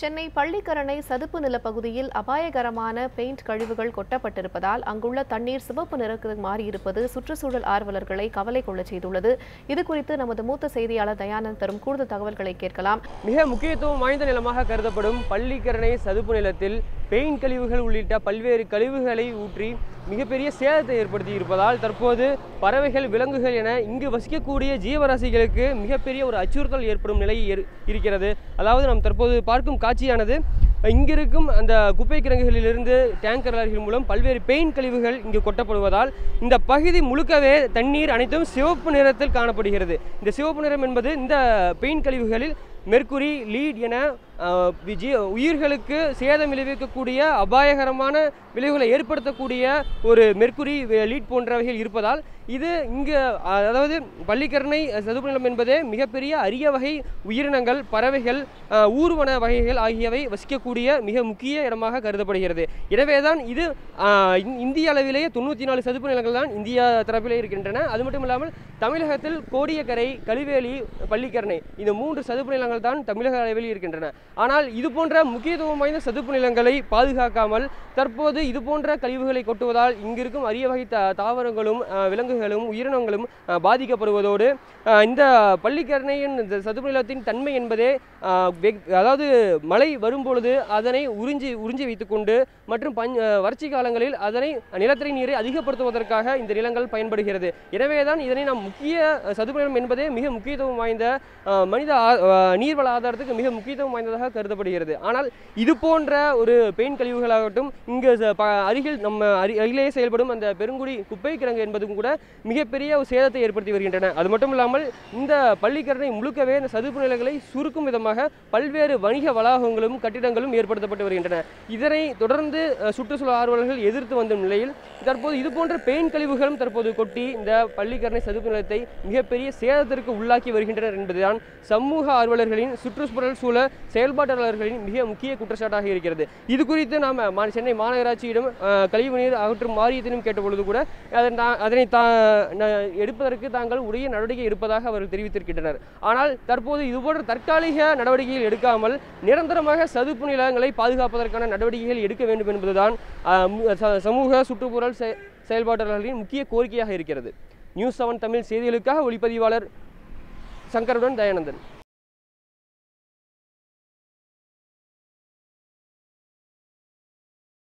சென்னை பள்ளிக்கரணை சதுப்பு நிலப்பகுதியில் அபாயகரமான பெயிண்ட் கழிவுகள் கொட்டப்பட்டிருப்பதால் அங்குள்ள தண்ணீர் சிவப்பு நிறத்துக்கு மாறியிருப்பது சுற்றுச்சூழல் ஆர்வலர்களை கவலை கொள்ள செய்துள்ளது. இது குறித்து நமது மூத்த செய்தியாளர் தயானந்த் தரும் கூடுதல் தகவல்களை கேட்கலாம். மிக முக்கியத்துவம் வாய்ந்த நிலமாக கருதப்படும் பள்ளிக்கரணை சதுப்பு நிலத்தில் பெயிண்ட் கழிவுகள் உள்ளிட்ட பல்வேறு கழிவுகளை ஊற்றி மிகப்பெரிய சேதத்தை ஏற்படுத்தி இருப்பதால் தற்போது பறவைகள் விலங்குகள் என இங்கு வசிக்கக்கூடிய ஜீவராசிகளுக்கு மிகப்பெரிய ஒரு அச்சுறுத்தல் ஏற்படும் நிலை இருக்கிறது. அதாவது நாம் தற்போது பார்க்கும் காட்சியானது இங்கிருக்கும் அந்த குப்பை கிடங்குகளிலிருந்து டேங்கர் லாரிகள் மூலம் பல்வேறு பெயின் கழிவுகள் இங்கு கொட்டப்படுவதால் இந்த பகுதி முழுக்கவே தண்ணீர் அனைத்தும் சிவப்பு நிறத்தில் காணப்படுகிறது. இந்த சிவப்பு நிறம் என்பது இந்த பெயிண்ட் கழிவுகளில் மெர்குரி லீட் என ஜி விஜி- உயிர்களுக்கு சேதம் விளைவிக்கக்கூடிய அபாயகரமான விளைவுகளை ஏற்படுத்தக்கூடிய ஒரு மெர்குரி லீட் போன்றவைகள் இருப்பதால் இது இங்கு அதாவது பள்ளிக்கரணை சதுப்பு நிலம் என்பது மிகப்பெரிய அரிய வகை உயிரினங்கள் பறவைகள் ஊர்வன வகைகள் ஆகியவை வசிக்கக்கூடிய மிக முக்கிய இடமாக கருதப்படுகிறது. எனவே தான் இது இந்திய அளவிலேயே தொண்ணூற்றி நாலு சதுப்பு நிலங்கள் தான் இந்தியா தரப்பிலே இருக்கின்றன. அது மட்டும் இல்லாமல் தமிழகத்தில் கோடியக்கரை கலிவேலி பள்ளிக்கரணை இந்த மூன்று சதுப்பு நிலங்கள் தான் தமிழக அளவில் இருக்கின்றன. ஆனால் இது போன்ற முக்கியத்துவம் வாய்ந்த சதுப்பு நிலங்களை பாதுகாக்காமல் தற்போது இது போன்ற கழிவுகளை கொட்டுவதால் இங்கிருக்கும் அரிய வகை தாவரங்களும் விலங்கு விலங்குகளும் உயிரினங்களும் பாதிக்கப்படுவதோடு இந்த பள்ளிக்கரணையின் இந்த சதுப்புநிலத்தின் தன்மை என்பதே வெக்- அதாவது மழை வரும்பொழுது அதனை உறிஞ்சி உறிஞ்சி வைத்துக்கொண்டு மற்றும் பஞ் வறட்சி காலங்களில் அதனை நிலத்தடி நீரை அதிகப்படுத்துவதற்காக இந்த நிலங்கள் பயன்படுகிறது. எனவே தான் இதனை நாம் முக்கிய சதுப்புநிலம் சதுப்பு நிலம் என்பதே மிக முக்கியத்துவம் வாய்ந்த மனித ஆ- நீர்வள ஆதாரத்துக்கு மிக முக்கியத்துவம் வாய்ந்ததாக கருதப்படுகிறது. ஆனால் இது போன்ற ஒரு பெயின் கழிவுகளாகட்டும் இங்கு அருகில் நம்ம அரி அருகிலேயே செயல்படும் அந்த பெருங்குடி குப்பை கிழங்கு என்பதும் கூட மிகப்பெரிய ஒரு சேதத்தை ஏற்படுத்தி வருகின்றன. அது மட்டும் இல்லாமல் இந்த பள்ளிக்கரணை முழுக்கவே இந்த சதுப்பு நிலங்களை சுருக்கும் விதமாக பல்வேறு வணிக வளாகங்களும் கட்டிடங்களும் ஏற்படுத்தப்பட்டு வருகின்றன. இதனை தொடர்ந்து சுற்றுச்சூழல் ஆர்வலர்கள் எதிர்த்து வந்த நிலையில் தற்போது இது போன்ற பெயின் கழிவுகளும் தற்போது கொட்டி இந்த பள்ளிக்கரணை சதுப்பு நிலத்தை மிகப்பெரிய சேதத்திற்கு உள்ளாக்கி வருகின்றனர் என்பதுதான் சமூக ஆர்வலர்களின் சுற்றுச்சூழல் சூழ செயல்பாட்டாளர்களின் மிக முக்கிய குற்றச்சாட்டாக இருக்கிறது. இது குறித்து நாம் மா சென்னை மாநகராட்சியிடம் கழிவு கழிவுநீர் அகற்றும் வாரியத்திலும் கேட்டபொழுது கூட அதன் அதனை எடுப்பதற்கு தாங்கள் உரிய நடவடிக்கை எடுப்பதாக அவர்கள் தெரிவித்திருக்கின்றனர். ஆனால் தற்போது இதுபோன்ற தற்காலிக நடவடிக்கைகள் எடுக்காமல் நிரந்தரமாக சதுப்பு நிலங்களை பாதுகாப்பதற்கான நடவடிக்கைகள் எடுக்க வேண்டும் என்பதுதான் சமூக சுற்றுப்புறல் செ- செயல்பாட்டாளர்களின் முக்கிய கோரிக்கையாக இருக்கிறது. நியூஸ் செவன் தமிழ் செய்திகளுக்காக ஒளிப்பதிவாளர் சங்கருடன் தயானந்தன்.